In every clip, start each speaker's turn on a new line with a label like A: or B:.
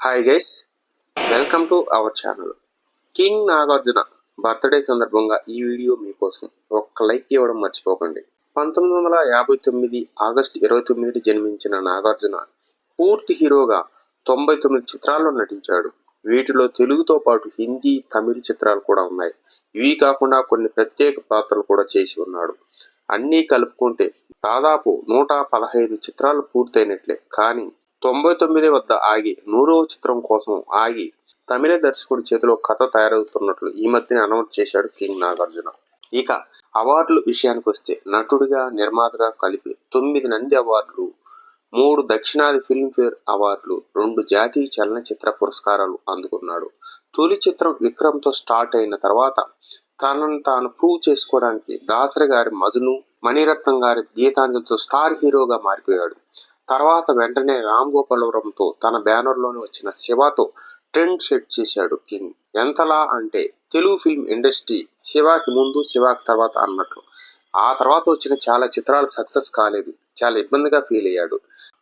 A: Hi guys welcome to our channel king Nagarjuna birthday సందర్భంగా ఈ video మీకోసం ఒక్క లైక్ ఇవ్వడం మర్చిపోకండి. పంతొమ్మిది వందల యాభై తొమ్మిది ఆగస్టు ఇరవై తొమ్మిది జన్మించిన నాగార్జున పూర్తి హీరోగా తొంభై తొమ్మిది చిత్రాల్లో నటించాడు. వీటిలో తెలుగుతో పాటు హిందీ తమిళ చిత్రాలు కూడా ఉన్నాయి. ఇవి కాకుండా కొన్ని ప్రత్యేక పాత్రలు కూడా చేసి ఉన్నాడు. అన్నీ కలుపుకుంటే దాదాపు నూట పదహైదు చిత్రాలు పూర్తయినట్లే. కానీ తొంభై తొమ్మిది వద్ద ఆగి నూరవ చిత్రం కోసం ఆగి తమిళ దర్శకుడి చేతిలో కథ తయారవుతున్నట్లు ఈ మధ్యన అనౌన్స్ చేశాడు కింగ్ నాగార్జున. ఇక అవార్డుల విషయానికి వస్తే నటుడిగా నిర్మాతగా కలిపి తొమ్మిది నంది అవార్డులు మూడు దక్షిణాది ఫిల్మ్ఫేర్ అవార్డులు రెండు జాతీయ చలనచిత్ర పురస్కారాలు అందుకున్నాడు. తొలి చిత్రం విక్రమ్తో స్టార్ట్ అయిన తర్వాత తనను తాను ప్రూవ్ చేసుకోవడానికి దాసరి గారి మజును మణిరత్నం గారి గీతాంజలితో స్టార్ హీరోగా మారిపోయాడు. తర్వాత వెంటనే రామ్ గోపాలవరంతో తన బ్యానర్లోనే వచ్చిన శివతో ట్రెండ్ సెట్ చేశాడు కింగ్ ఎంతలా అంటే తెలుగు ఫిల్మ్ ఇండస్ట్రీ శివాకి ముందు శివాకి తర్వాత అన్నట్లు. ఆ తర్వాత వచ్చిన చాలా చిత్రాలు సక్సెస్ కాలేదు. చాలా ఇబ్బందిగా ఫీల్ అయ్యాడు.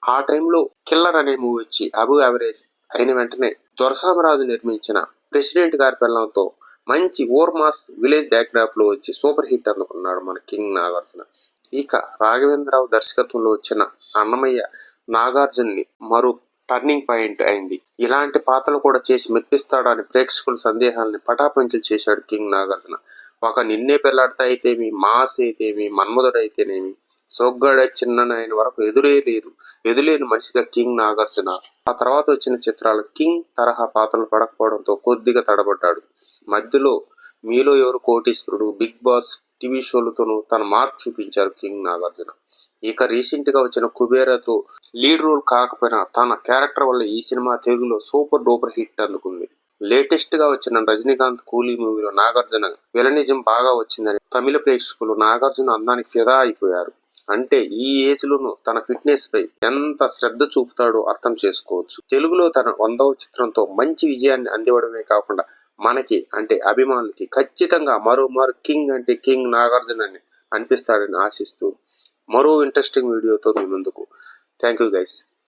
A: ఆ టైంలో కిల్లర్ అనే మూవీ వచ్చి అబు యావరేజ్ అయిన వెంటనే దొరసామరాజు నిర్మించిన ప్రెసిడెంట్ గారి పిల్లలతో మంచి ఓర్మాస్ విలేజ్ బ్యాక్డ్రాప్లో వచ్చి సూపర్ హిట్ అందుకున్నాడు మన కింగ్ నాగార్జున. ఇక రాఘవేంద్రరావు దర్శకత్వంలో వచ్చిన అన్నమయ్య నాగార్జున్ని మరో టర్నింగ్ పాయింట్ అయింది. ఇలాంటి పాత్రలు కూడా చేసి మెప్పిస్తాడని ప్రేక్షకుల సందేహాలని పటాపంచలు చేశాడు కింగ్ నాగార్జున. ఒక నిన్నే పెళ్ళాడతా అయితేమి మాస్ అయితేమి మన్మధుడు అయితేనేమి సోగ్గాడ చిన్న ఆయన వరకు ఎదురే లేదు. ఎదులేని మనిషిగా కింగ్ నాగార్జున. ఆ తర్వాత వచ్చిన చిత్రాలు కింగ్ తరహా పాత్రలు పడకపోవడంతో కొద్దిగా తడబడ్డాడు. మధ్యలో మీలో ఎవరు కోటీశ్వరుడు బిగ్ బాస్ టీవీ షోలతోనూ తన మార్క్ చూపించారు కింగ్ నాగార్జున. ఇక రీసెంట్గా వచ్చిన కుబేరాతో లీడ్ రోల్ కాకపోయినా తన క్యారెక్టర్ వల్ల ఈ సినిమా తెలుగులో సూపర్ డూపర్ హిట్ అందుకుంది. లేటెస్ట్గా వచ్చిన రజనీకాంత్ కూలీ మూవీలో నాగార్జున విలనిజం బాగా వచ్చిందని తమిళ ప్రేక్షకులు నాగార్జున అందానికి ఫిదా అయిపోయారు. అంటే ఈ ఏజ్ లోను తన ఫిట్నెస్ పై ఎంత శ్రద్ధ చూపుతాడో అర్థం చేసుకోవచ్చు. తెలుగులో తన వందవ చిత్రంతో మంచి విజయాన్ని అందివ్వడమే కాకుండా మనకి అంటే అభిమానులకి ఖచ్చితంగా మరో మరో కింగ్ అంటే కింగ్ నాగార్జున అని అనిపిస్తాడని ఆశిస్తూ మరో ఇంట్రెస్టింగ్ వీడియోతో మీ ముందుకు. Thank you guys